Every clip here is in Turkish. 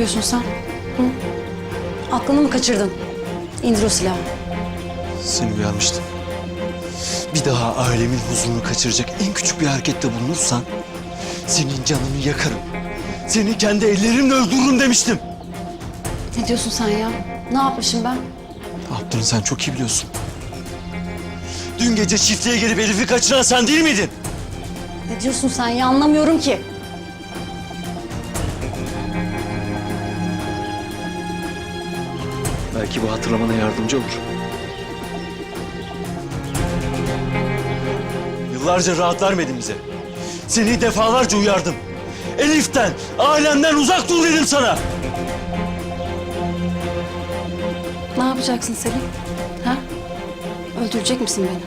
yapıyorsun sen? Hı? Aklını mı kaçırdın? İndir o silahı. Seni uyarmıştım. Bir daha ailemin huzurunu kaçıracak en küçük bir harekette bulunursan... ...senin canını yakarım. Seni kendi ellerimle öldürürüm demiştim. Ne diyorsun sen ya? Ne yapmışım ben? Ne yaptığını sen çok iyi biliyorsun. Dün gece çiftliğe gelip Elif'i kaçıran sen değil miydin? Ne diyorsun sen ya? Anlamıyorum ki. Belki bu hatırlamana yardımcı olur. Yıllarca rahat vermedin bize. Seni defalarca uyardım. Elif'ten, ailenden uzak dur dedim sana. Ne yapacaksın Selim? Ha? Öldürecek misin beni?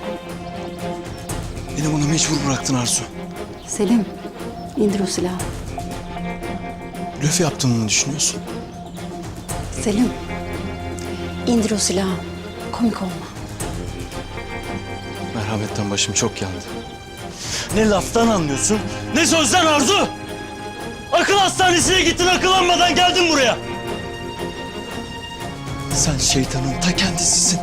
Beni buna mecbur bıraktın Arzu. Selim, indir o silahı. Blöf yaptığını mı düşünüyorsun? Selim, indir o silahı. Komik olma. Merhametten başım çok yandı. Ne laftan anlıyorsun, ne sözden Arzu. Akıl hastanesine gittin, akıllanmadan geldin buraya. Sen şeytanın ta kendisisin.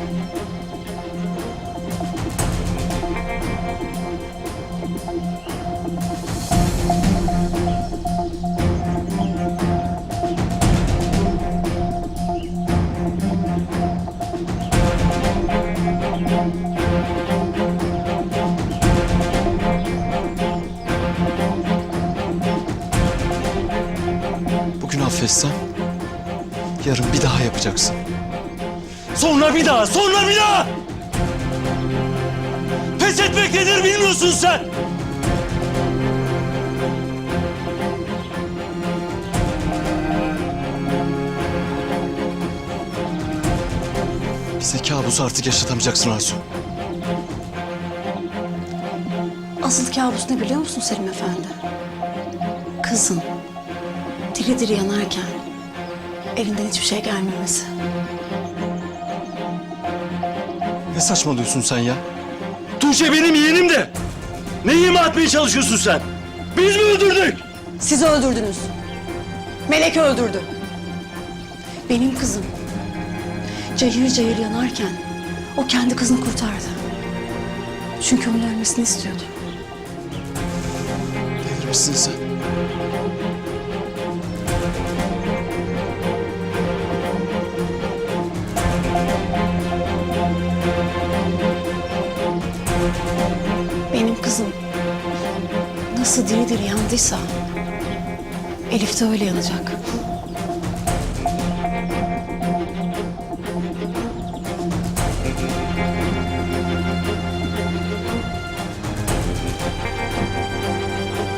Affetsem, yarın bir daha yapacaksın. Sonra bir daha, sonra bir daha! Pes etmek nedir bilmiyorsun sen! Bize kabusu artık yaşatamayacaksın Arzu. Asıl kabus ne biliyor musun Selim Efendi? Kızın diri diri yanarken elinden hiçbir şey gelmemesi. Ne saçmalıyorsun sen ya? Tuğçe benim yeğenim de. Ne ima etmeye çalışıyorsun sen? Biz mi öldürdük? Siz öldürdünüz. Melek öldürdü. Benim kızım cayır cayır yanarken o kendi kızını kurtardı. Çünkü onun ölmesini istiyordu. Delirmişsin sen. nasıl diri diri yandıysa Elif de öyle yanacak.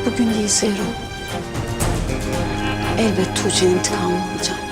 Bugün değilse yarın elbet Tuğçe'nin intikamını alacağım.